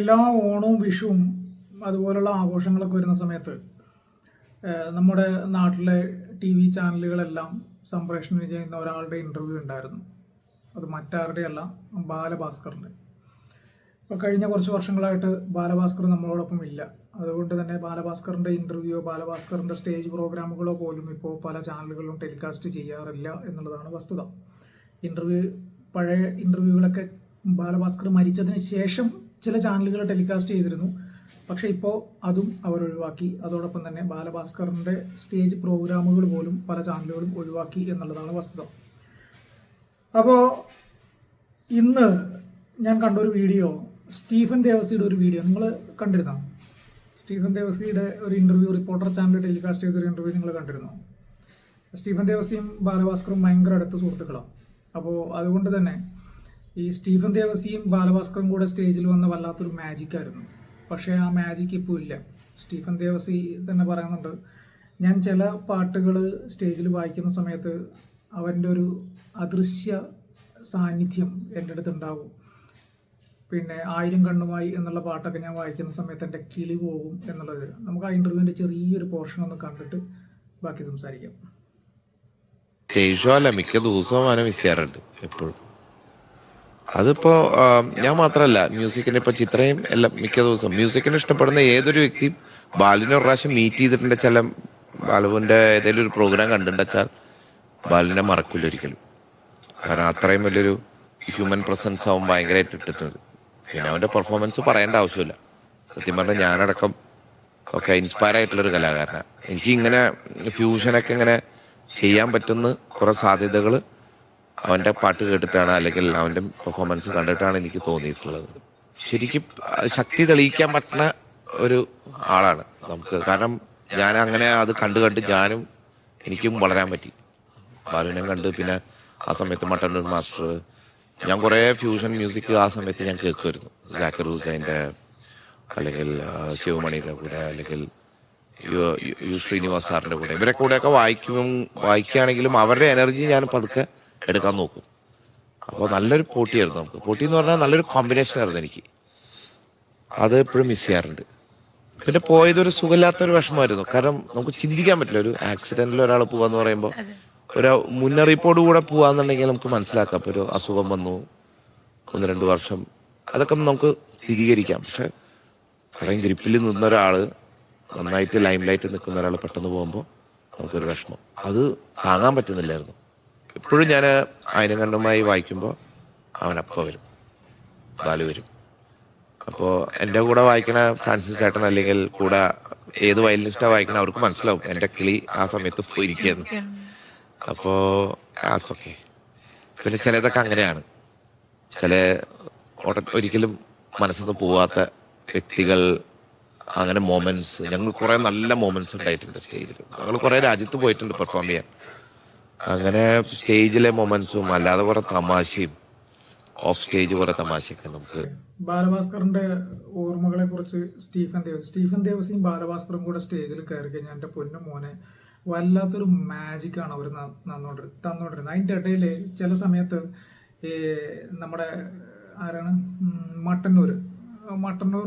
എല്ലാ ഓണവും വിഷുവും അതുപോലുള്ള ആഘോഷങ്ങളൊക്കെ വരുന്ന സമയത്ത് നമ്മുടെ നാട്ടിലെ ടി വി ചാനലുകളെല്ലാം സംപ്രേഷണം ചെയ്യുന്ന ഒരാളുടെ ഇന്റർവ്യൂ ഉണ്ടായിരുന്നു. അത് മറ്റാരുടെയല്ല ബാലഭാസ്കറിന്റെ. ഇപ്പോൾ കഴിഞ്ഞ കുറച്ച് വർഷങ്ങളായിട്ട് ബാലഭാസ്കർ നമ്മളോടൊപ്പം ഇല്ല. അതുകൊണ്ട് തന്നെ ബാലഭാസ്കറിന്റെ ഇന്റർവ്യൂയോ ബാലഭാസ്കറിന്റെ സ്റ്റേജ് പ്രോഗ്രാമുകളോ പോലും ഇപ്പോൾ പല ചാനലുകളിലും ടെലികാസ്റ്റ് ചെയ്യാറില്ല എന്നുള്ളതാണ് വസ്തുത. ഇന്റർവ്യൂ പഴയ ഇന്റർവ്യൂകളൊക്കെ ബാലഭാസ്കർ മരിച്ചതിന് ശേഷം ചില ചാനലുകൾ ടെലികാസ്റ്റ് ചെയ്തിരുന്നു. പക്ഷേ ഇപ്പോൾ അതും അവർ ഒഴിവാക്കി. അതോടൊപ്പം തന്നെ ബാലഭാസ്കറിന്റെ സ്റ്റേജ് പ്രോഗ്രാമുകൾ പോലും പല ചാനലുകളും ഒഴിവാക്കി എന്നുള്ളതാണ് വസ്തുത. അപ്പോൾ ഇന്ന് ഞാൻ കണ്ടൊരു വീഡിയോ സ്റ്റീഫൻ ദേവസിയുടെ ഒരു വീഡിയോ. നിങ്ങൾ കണ്ടിരുന്നോ? സ്റ്റീഫൻ ദേവസിയുടെ ഒരു ഇന്റർവ്യൂ റിപ്പോർട്ടർ ചാനൽ ടെലികാസ്റ്റ് ചെയ്തൊരു ഇന്റർവ്യൂ നിങ്ങൾ കണ്ടിരുന്നോ? സ്റ്റീഫൻ ദേവസിയും ബാലഭാസ്കറും ഭയങ്കര അടുത്ത സുഹൃത്തുക്കളാണ് അപ്പോൾ അതുകൊണ്ട് തന്നെ ഈ സ്റ്റീഫൻ ദേവസിയും ബാലഭാസ്കറും കൂടെ സ്റ്റേജിൽ വന്ന വല്ലാത്തൊരു മാജിക് ആയിരുന്നു. പക്ഷേ ആ മാജിക് ഇപ്പോൾ ഇല്ല. സ്റ്റീഫൻ ദേവസി തന്നെ പറയുന്നുണ്ട് ഞാൻ ചില പാട്ടുകൾ സ്റ്റേജിൽ വായിക്കുന്ന സമയത്ത് അവന്റെ ഒരു അദൃശ്യ സാന്നിധ്യം എന്റെ അടുത്ത് ഉണ്ടാവും. പിന്നെ ആയിരം കണ്ണുമായി എന്നുള്ള പാട്ടൊക്കെ ഞാൻ വായിക്കുന്ന സമയത്ത് എന്റെ കിളി പോകും എന്നുള്ളത്. നമുക്ക് ആ ഇന്റർവ്യൂവിന്റെ ചെറിയൊരു പോർഷൻ ഒന്ന് കണ്ടിട്ട് ബാക്കി സംസാരിക്കാം. സ്റ്റേജ് അല്ല മിക്ക ദിവസവും അവനെ മിസ് ചെയ്യാറുണ്ട് എപ്പോഴും. അതിപ്പോ ഞാൻ മാത്രമല്ല മ്യൂസിക്കിനെ ഇപ്പൊ ചിത്രയും എല്ലാം മിക്ക ദിവസവും. മ്യൂസിക്കിനെ ഇഷ്ടപ്പെടുന്ന ഏതൊരു വ്യക്തിയും ബാലുവിനെ ഒരു പ്രാവശ്യം മീറ്റ് ചെയ്തിട്ടുണ്ട് ചില ബാലുവിന്റെ ഏതെങ്കിലും ഒരു പ്രോഗ്രാം കണ്ടിട്ടുണ്ടെച്ചാൽ ബാലുവിനെ മറക്കില്ല ഒരിക്കലും. കാരണം അത്രയും വലിയൊരു ഹ്യൂമൻ പ്രസൻസ് ആവും ഭയങ്കരമായിട്ട് ഇട്ടിട്ടുണ്ട് പിന്നെ അവന്റെ പെർഫോമൻസ് പറയേണ്ട ആവശ്യമില്ല. സത്യം പറഞ്ഞാൽ ഞാനടക്കം ഒക്കെ ഇൻസ്പയർ ആയിട്ടുള്ളൊരു കലാകാരനാണ് എനിക്ക് ഇങ്ങനെ ഫ്യൂഷനൊക്കെ ഇങ്ങനെ ചെയ്യാൻ പറ്റുന്ന കുറെ സാധ്യതകൾ അവന്റെ പാട്ട് കേട്ടിട്ടാണ് അല്ലെങ്കിൽ അവന്റെ പെർഫോമൻസ് കണ്ടിട്ടാണ് എനിക്ക് തോന്നിയിട്ടുള്ളത്. ശരിക്കും ശക്തി തെളിയിക്കാൻ പറ്റുന്ന ഒരു ആളാണ് നമുക്ക്. കാരണം ഞാൻ അങ്ങനെ അത് കണ്ട് കണ്ട് ഞാനും എനിക്കും വളരാൻ പറ്റി. ബാലുവിനെ കണ്ട് പിന്നെ ആ സമയത്ത് മട്ടന്നൂർ മാസ്റ്റർ. ഞാൻ കുറേ ഫ്യൂഷൻ മ്യൂസിക് ആ സമയത്ത് ഞാൻ കേൾക്കുമായിരുന്നു. ജാക്കർ ഹുസൈന്റെ അല്ലെങ്കിൽ ശിവമണിയുടെ കൂടെ അല്ലെങ്കിൽ യു ശ്രീനിവാസ് സാറിന്റെ കൂടെ. ഇവരെ കൂടെയൊക്കെ വായിക്കും വായിക്കുകയാണെങ്കിലും അവരുടെ എനർജി ഞാൻ പതുക്കെ എടുക്കാൻ നോക്കും. അപ്പോൾ നല്ലൊരു പോട്ടിയായിരുന്നു നമുക്ക്. പോട്ടി എന്ന് പറഞ്ഞാൽ നല്ലൊരു കോമ്പിനേഷൻ ആയിരുന്നു എനിക്ക്. അത് എപ്പോഴും മിസ് ചെയ്യാറുണ്ട്. പിന്നെ പോയതൊരു സുഖമില്ലാത്തൊരു വിഷമമായിരുന്നു. കാരണം നമുക്ക് ചിന്തിക്കാൻ പറ്റില്ല. ഒരു ആക്സിഡന്റിൽ ഒരാൾ പോവാന്ന് പറയുമ്പോൾ ഒരു മുന്നറിയിപ്പോട് കൂടെ പോവാന്നുണ്ടെങ്കിൽ നമുക്ക് മനസ്സിലാക്കാം. ഇപ്പൊ ഒരു അസുഖം വന്നു. ഒന്ന് രണ്ട് വർഷം. അതൊക്കെ നമുക്ക് സ്ഥിരീകരിക്കാം. പക്ഷെ അത്രയും ഗ്രിപ്പിൽ നിന്ന ഒരാൾ നന്നായിട്ട് ലൈം ലൈറ്റ് നിൽക്കുന്ന ഒരാൾ പെട്ടെന്ന് പോകുമ്പോൾ നമുക്കൊരു വിഷമം. അത് താങ്ങാൻ പറ്റുന്നില്ലായിരുന്നു. എപ്പോഴും ഞാൻ ആയിരം കണ്ണുമായി വായിക്കുമ്പോൾ അവനപ്പം വരും. ബാലു വരും. അപ്പോൾ എന്റെ കൂടെ വായിക്കണ ഫ്രാൻസിസ് ചേട്ടൻ അല്ലെങ്കിൽ കൂടെ ഏത് വയലിനിസ്റ്റാ വായിക്കണ അവർക്ക് മനസ്സിലാവും എന്റെ കിളി ആ സമയത്ത് പോയിരിക്കുകയെന്ന് അപ്പോൾ ആസ് ഓക്കെ പിന്നെ ചിലതൊക്കെ അങ്ങനെയാണ്. ചില ഒരിക്കലും മനസ്സിൽ പോവാത്ത വ്യക്തികൾ അങ്ങനെ മൊമെന്റ്സ് ഞങ്ങൾ കുറേ നല്ല മൊമെന്റ്സ് ഉണ്ടായിട്ടുണ്ട് സ്റ്റേജിൽ ഞങ്ങൾ കുറേ രാജ്യത്ത് പോയിട്ടുണ്ട് പെർഫോം ചെയ്യാൻ. അങ്ങനെ സ്റ്റേജിലെ മൊമെന്റ്സും അല്ലാതെ കുറെ തമാശയും ഓഫ് സ്റ്റേജ് കുറെ തമാശയൊക്കെ നമുക്ക് ബാലഭാസ്കറിന്റെ ഓർമ്മകളെ കുറിച്ച് സ്റ്റീഫൻ ദേവസ് സ്റ്റീഫൻ ദേവസിയും ബാലഭാസ്കറും കൂടെ സ്റ്റേജിൽ കയറി കഴിഞ്ഞാൽ എന്റെ പൊന്നു മോനെ വല്ലാത്തൊരു ആണ് അവർ തന്നോണ്ട് തന്നോണ്ടിരുന്നത് അതിന്റെ ഇടയിൽ ചില സമയത്ത് നമ്മുടെ ആരാണ്? മട്ടന്നൂർ മട്ടന്നൂർ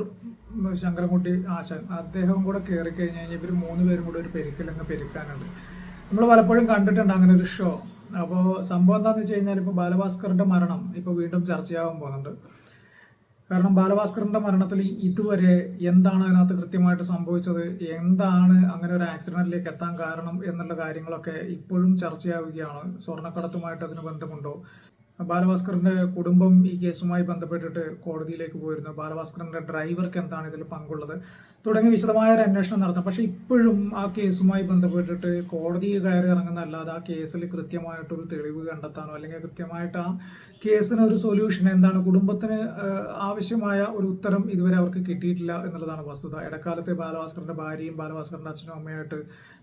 ശങ്കരൻകുട്ടി ആശാൻ അദ്ദേഹം കൂടെ കയറി കഴിഞ്ഞ് കഴിഞ്ഞാൽ ഇവർ മൂന്ന് പേരും കൂടെ ഒരു പെരുക്കലങ്ങ് പെരുക്കാനുണ്ട്. നമ്മൾ പലപ്പോഴും കണ്ടിട്ടുണ്ട് അങ്ങനെ ഒരു ഷോ അപ്പോൾ സംഭവം എന്താണെന്ന് വെച്ച് കഴിഞ്ഞാൽ ഇപ്പോൾ ബാലഭാസ്കറിന്റെ മരണം ഇപ്പോൾ വീണ്ടും ചർച്ചയാവാൻ പോകുന്നുണ്ട്. കാരണം ബാലഭാസ്കറിന്റെ മരണത്തിൽ ഇതുവരെ എന്താണ് അതിനകത്ത് കൃത്യമായിട്ട് സംഭവിച്ചത്? എന്താണ് അങ്ങനെ ഒരു ആക്സിഡന്റിലേക്ക് എത്താൻ കാരണം എന്നുള്ള കാര്യങ്ങളൊക്കെ ഇപ്പോഴും ചർച്ചയാവുകയാണ് സ്വർണക്കടത്തുമായിട്ട് അതിന് ബന്ധമുണ്ടോ? ബാലഭാസ്കറിന്റെ കുടുംബം ഈ കേസുമായി ബന്ധപ്പെട്ടിട്ട് കോടതിയിലേക്ക് പോയിരുന്നു. ബാലഭാസ്കറിന്റെ ഡ്രൈവർക്ക് എന്താണ് ഇതിൽ പങ്കുള്ളത്? തുടങ്ങി വിശദമായ ഒരു അന്വേഷണം നടന്നു പക്ഷെ ഇപ്പോഴും ആ കേസുമായി ബന്ധപ്പെട്ടിട്ട് കോടതിയിൽ കയറി ഇറങ്ങുന്ന അല്ലാതെ ആ കേസിൽ കൃത്യമായിട്ടൊരു തെളിവ് കണ്ടെത്താനോ അല്ലെങ്കിൽ കൃത്യമായിട്ട് ആ കേസിന് ഒരു സൊല്യൂഷൻ എന്താണ് കുടുംബത്തിന് ആവശ്യമായ ഒരു ഉത്തരം ഇതുവരെ അവർക്ക് കിട്ടിയിട്ടില്ല എന്നുള്ളതാണ് വസ്തുത. ഇടക്കാലത്തെ ബാലഭാസ്കറിന്റെ ഭാര്യയും ബാലഭാസ്കറിന്റെ അച്ഛനും അമ്മയായിട്ട്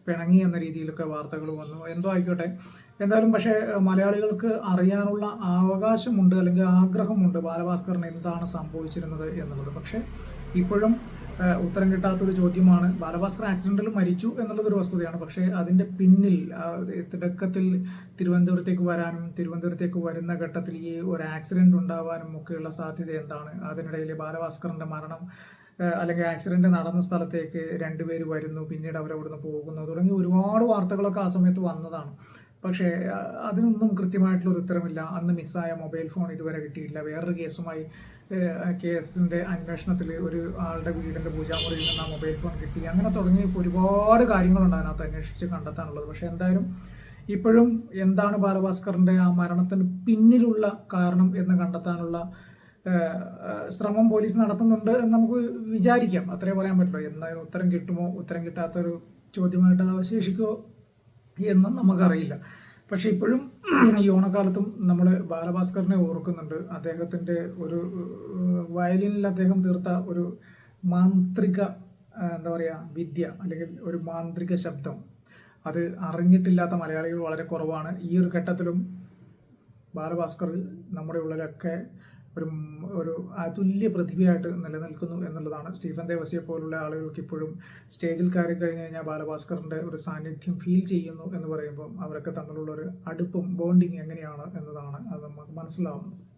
പിണങ്ങി എന്ന രീതിയിലൊക്കെ വാർത്തകൾ വന്നു. എന്തോ ആയിക്കോട്ടെ. എന്തായാലും പക്ഷേ മലയാളികൾക്ക് അറിയാനുള്ള അവകാശമുണ്ട് അല്ലെങ്കിൽ ആഗ്രഹമുണ്ട് ബാലഭാസ്കറിന് എന്താണ് സംഭവിച്ചിരുന്നത് എന്നുള്ളത്. പക്ഷേ ഇപ്പോഴും ഉത്തരം കിട്ടാത്തൊരു ചോദ്യമാണ് ബാലഭാസ്കർ ആക്സിഡന്റിൽ മരിച്ചു എന്നുള്ളതൊരു വസ്തുതയാണ്. പക്ഷേ അതിന്റെ പിന്നിൽ തിടക്കത്തിൽ തിരുവനന്തപുരത്തേക്ക് വരാനും തിരുവനന്തപുരത്തേക്ക് വരുന്ന ഘട്ടത്തിൽ ഈ ഒരു ആക്സിഡന്റ് ഉണ്ടാവാനും ഒക്കെയുള്ള സാധ്യത എന്താണ്? അതിനിടയിൽ ബാലഭാസ്കറിന്റെ മരണം അല്ലെങ്കിൽ ആക്സിഡന്റ് നടന്ന സ്ഥലത്തേക്ക് രണ്ടുപേര് വരുന്നു പിന്നീട് അവരവിടുന്ന് പോകുന്നു തുടങ്ങി ഒരുപാട് വാർത്തകളൊക്കെ ആ സമയത്ത് വന്നതാണ്. പക്ഷേ അതിനൊന്നും കൃത്യമായിട്ടുള്ള ഒരു ഉത്തരമില്ല. അന്ന് മിസ്സായ മൊബൈൽ ഫോൺ ഇതുവരെ കിട്ടിയിട്ടില്ല. വേറൊരു കേസുമായി കേസിന്റെ അന്വേഷണത്തിൽ ഒരു ആളുടെ വീടിന്റെ പൂജാമുറിയിൽ നിന്ന് ആ മൊബൈൽ ഫോൺ കിട്ടി. അങ്ങനെ തുടങ്ങി ഒരുപാട് കാര്യങ്ങളുണ്ട് അതിനകത്ത് അന്വേഷിച്ച് കണ്ടെത്താനുള്ളത്. പക്ഷേ എന്തായാലും ഇപ്പോഴും എന്താണ് ബാലഭാസ്കറിന്റെ ആ മരണത്തിന് പിന്നിലുള്ള കാരണം എന്ന് കണ്ടെത്താനുള്ള ശ്രമം പോലീസ് നടത്തുന്നുണ്ട് എന്ന് നമുക്ക് വിചാരിക്കാം. അത്രേ പറയാൻ പറ്റുള്ളൂ. എന്തായാലും ഉത്തരം കിട്ടുമോ? ഉത്തരം കിട്ടാത്തൊരു ചോദ്യമായിട്ട് അവശേഷിക്കുമോ എന്നും നമുക്കറിയില്ല. പക്ഷേ ഇപ്പോഴും ഈ ഓണക്കാലത്തും നമ്മൾ ബാലഭാസ്കറിനെ ഓർക്കുന്നുണ്ട്. അദ്ദേഹത്തിന്റെ ഒരു വയലിനിൽ അദ്ദേഹം തീർത്ത ഒരു മാന്ത്രിക എന്താ പറയുക വിദ്യ അല്ലെങ്കിൽ ഒരു മാന്ത്രിക ശബ്ദം. അത് അറിഞ്ഞിട്ടില്ലാത്ത മലയാളികൾ വളരെ കുറവാണ്. ഈ ഒരു ഘട്ടത്തിലും ബാലഭാസ്കർ നമ്മുടെ ഉള്ളിലൊക്കെ ഒരു ഒരു അതുല്യ പ്രതിഭയായിട്ട് നിലനിൽക്കുന്നു എന്നുള്ളതാണ്. സ്റ്റീഫൻ ദേവസിയെ പോലുള്ള ആളുകൾക്ക് ഇപ്പോഴും സ്റ്റേജിൽ കയറി കഴിഞ്ഞ് കഴിഞ്ഞാൽ ബാലഭാസ്കറിന്റെ ഒരു സാന്നിധ്യം ഫീൽ ചെയ്യുന്നു എന്ന് പറയുമ്പോൾ അവരൊക്കെ തമ്മിലുള്ള ഒരു അടുപ്പും ബോണ്ടിങ് എങ്ങനെയാണ് എന്നതാണ് അത് നമുക്ക് മനസ്സിലാവുന്നത്.